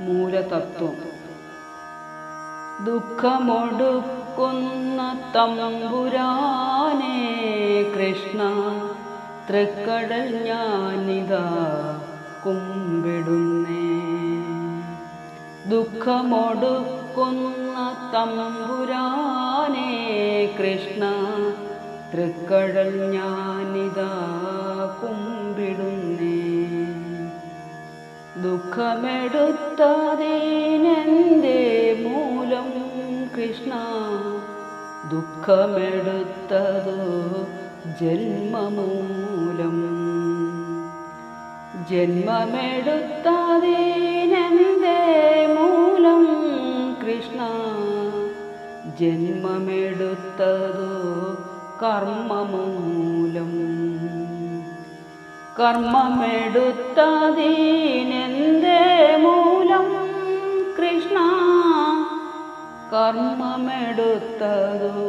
മൂലതത്വം. ദുഃഖമൊടുക്കുന്ന തമ്പുരാനേ കൃഷ്ണ തൃക്കടൽ ഞാനിതാ കുമ്പിടുന്നേ. ദുഃഖമൊടുക്കുന്ന തമ്പുരാനേ കൃഷ്ണ തൃക്കടൽ ഞാനിതാ കുമ്പിടുന്നേ. ദുഃഖമെടുത്തതേനെന്തേ മൂലം കൃഷ്ണ? ദുഃഖമെടുത്തതു ജന്മമൂലം. ജന്മമെടുത്തതേനെന്തേ മൂലം കൃഷ്ണ? ജന്മമെടുത്തതു കർമ്മമൂലം. കർമ്മമെടുത്തതീനെന്തേ മൂലം കൃഷ്ണ? കർമ്മമെടുത്തതു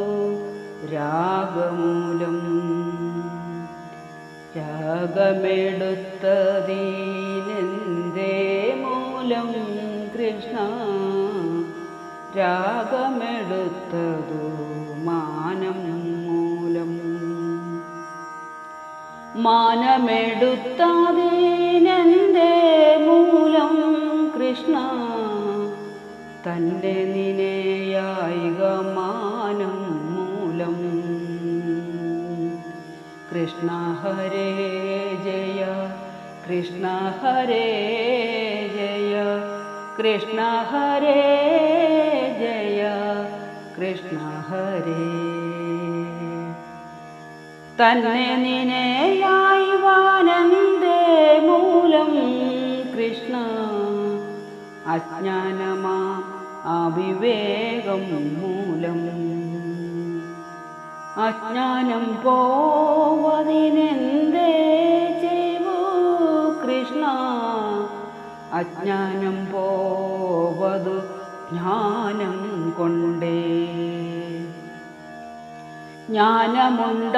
രാഗമൂലം. രാഗമെടുത്തതീനെന്തേ മൂലം കൃഷ്ണ? രാഗമെടുത്തതു മാനമെടുത്തതീനെന്തേ മൂലം കൃഷ്ണ. തന്റെ നിനയായിക മാനം മൂലം കൃഷ്ണ ഹരേ ജയ കൃഷ്ണ ഹരേ ജയ കൃഷ്ണ ഹരേ ജയ കൃഷ്ണ ഹരേ. തന്നെ നിനയായി അജ്ഞാനമാ അവിവേകം മൂലം. അജ്ഞാനം പോവതിനെന്തേ ചെയ്വു കൃഷ്ണ? അജ്ഞാനം പോവതു ജ്ഞാനം കൊണ്ടേ. ജ്ഞാനമുണ്ടാവതിനെന്തേ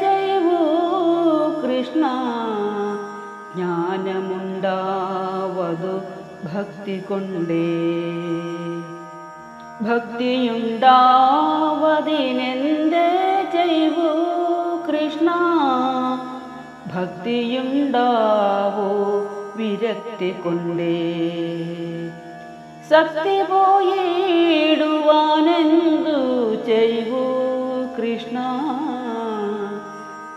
ചെയ്വു കൃഷ്ണ? ജ്ഞാനമുണ്ടാവതു ഭക്തി കൊണ്ടേ. ഭക്തിയുണ്ടാവതിനെന്തേ ചെയ്വൂ കൃഷ്ണ? ഭക്തിയുണ്ടാവോ വിരക്തി കൊണ്ടേ. ശക്തി പോയിടുവാനെന്തു ചെയ്വൂ കൃഷ്ണ?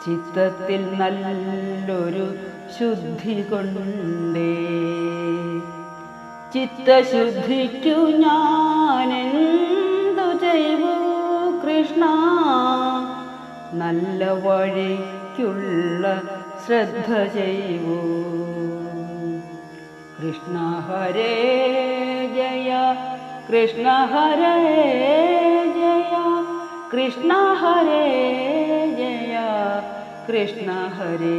ചിത്തത്തിൽ നല്ലൊരു ശുദ്ധി കൊണ്ടേ. ചിത്തശുദ്ധിക്കു ഞാനെന്തു ചെയ്തു കൃഷ്ണ? നല്ല വഴിക്കുള്ള ശ്രദ്ധ ചെയ്യൂ കൃഷ്ണ ഹരേ ജയ കൃഷ്ണ ഹരേ ജയ കൃഷ്ണ ഹരേ കൃഷ്ണ ഹരേ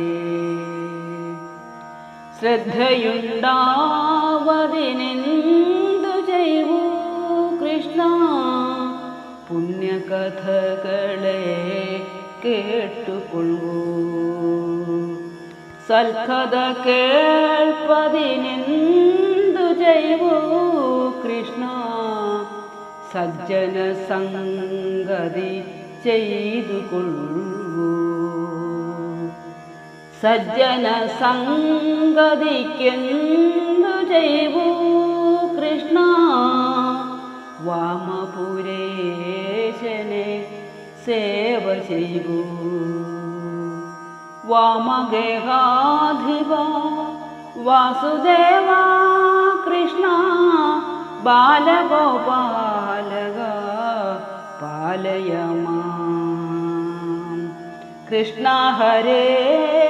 ശ്രദ്ധയുണ്ടാവതിനെന്തു ചെയ്വൂ കൃഷ്ണ പുണ്യകഥകളെ കേട്ടുകൊള്ളൂ സൽക്കഥ കേൾപ്പതിനെന്തു ചെയ്വൂ കൃഷ്ണ സജ്ജന സംഗതി ചെയ്തു सज्जनसङ्गधिक्यन्दुजैबू कृष्णा। वामपुरेशने सेवजैवो वामगेहाधिवा वासुदेवा कृष्णा। बालगोपालग पालय मा। कृष्णा हरे